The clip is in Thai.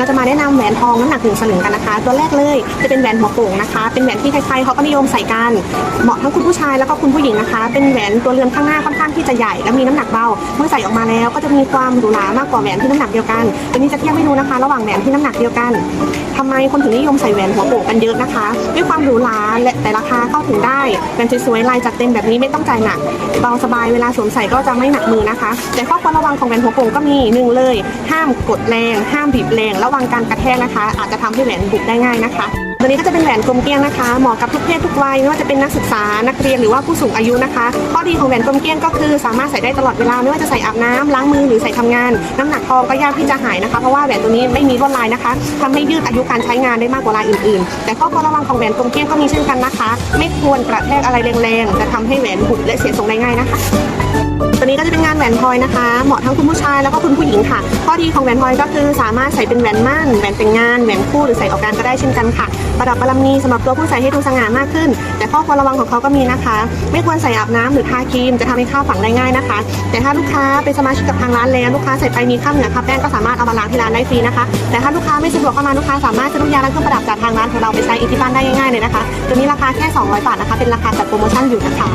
เราจะมาแนะนำแหวนทองน้ำหนักหนึ่งสลึงกันนะคะ ตัวแรกเลยจะเป็นแหวนหัวโป่งนะคะ เป็นแหวนที่ใครๆเขาก็นิยมใส่กัน เหมาะทั้งคุณผู้ชายแล้วก็คุณผู้หญิงนะคะ เป็นแหวนตัวเรือนข้างหน้าค่อนข้างที่จะใหญ่และมีน้ำหนักเบา เมื่อใส่ออกมาแล้วก็จะมีความหรูหรามากกว่าแหวนที่น้ำหนักเดียวกันตัวนี้จะเทียบให้ดูนะคะ ระหว่างแหวนที่น้ำหนักเดียวกันทำไมคนถึงนิยมใส่แหวนหัวโป่งกันเยอะนะคะ ด้วยความหรูหราและแต่ราคาเข้าถึงได้แหวนสวยๆลายจัดเต็มแบบนี้ไม่ต้องจ่ายหนักเบาสบายเวลาสวมใส่ก็จะไม่หนักมือนะคะ แต่ข้อควรระวังของแหวนหัวโป่งก็มีหนึ่งเลย ห้ามกดแรง ห้ามบีบแรงระวังการกระแทกนะคะ อาจจะทำให้แหวนบุบได้ง่ายนะคะตัวนี้ก็จะเป็นแหวนกลมเกลี้ยงนะคะ เหมาะกับทุกเพศทุกวัยไม่ว่าจะเป็นนักศึกษานักเรียนหรือว่าผู้สูงอายุนะคะข้อดีของแหวนกลมเกลี้ยงก็คือ สามารถใส่ได้ตลอดเวลาไม่ว่าจะใส่อาบน้ำล้างมือหรือใส่ทำงาน น้ำหนักทองก็ยากที่จะหายนะคะ เพราะว่าแหวนตัวนี้ไม่มีลวดลายนะคะทำให้ยืดอายุการใช้งานได้มากกว่าลายอื่นๆ แต่ข้อควรระวังของแหวนกลมเกลี้ยงก็มีเช่นกันนะคะ ไม่ควรกระแทกอะไรแรงๆจะทำให้แหวนบุบและเสียทรงได้ง่ายนะคะ วนพลอยนะคะ เหมาะทั้งคุณผู้ชายแล้วก็คุณผู้หญิงค่ะ ข้อดีของแหวนพลอยก็คือสามารถใส่เป็นแหวนมั่นแหวนแต่งงานแหวนคู่หรือใส่ออกงานก็ได้เช่นกันค่ะ ประดับบารมีสำหรับตัวผู้ใส่ให้ดูสง่ามากขึ้น แต่ข้อควรระวังของเขาก็มีนะคะ ไม่ควรใส่อาบน้ำหรือทาครีมจะทำให้ข้าวฝังได้ง่ายนะคะ แต่ถ้าลูกค้าเป็นสมาชิกกับทางร้านแล้วลูกค้าใส่ไปมีข้าวเหนือข้าวแป้งก็สามารถเอามาล้างที่ร้านได้ฟรีนะคะ แต่ถ้าลูกค้าไม่สะดวกเข้ามาลูกค้าสามารถซื้อลูกยางและเครื่องประดับจากทางร้านของเราไปใช้องที่บ้านได้ง่ายๆเลยนะคะตัวนี้ราคาแค่ 200 บาทนะคะ เป็นราคาจัดโปรโมชั่นอยู่นะคะ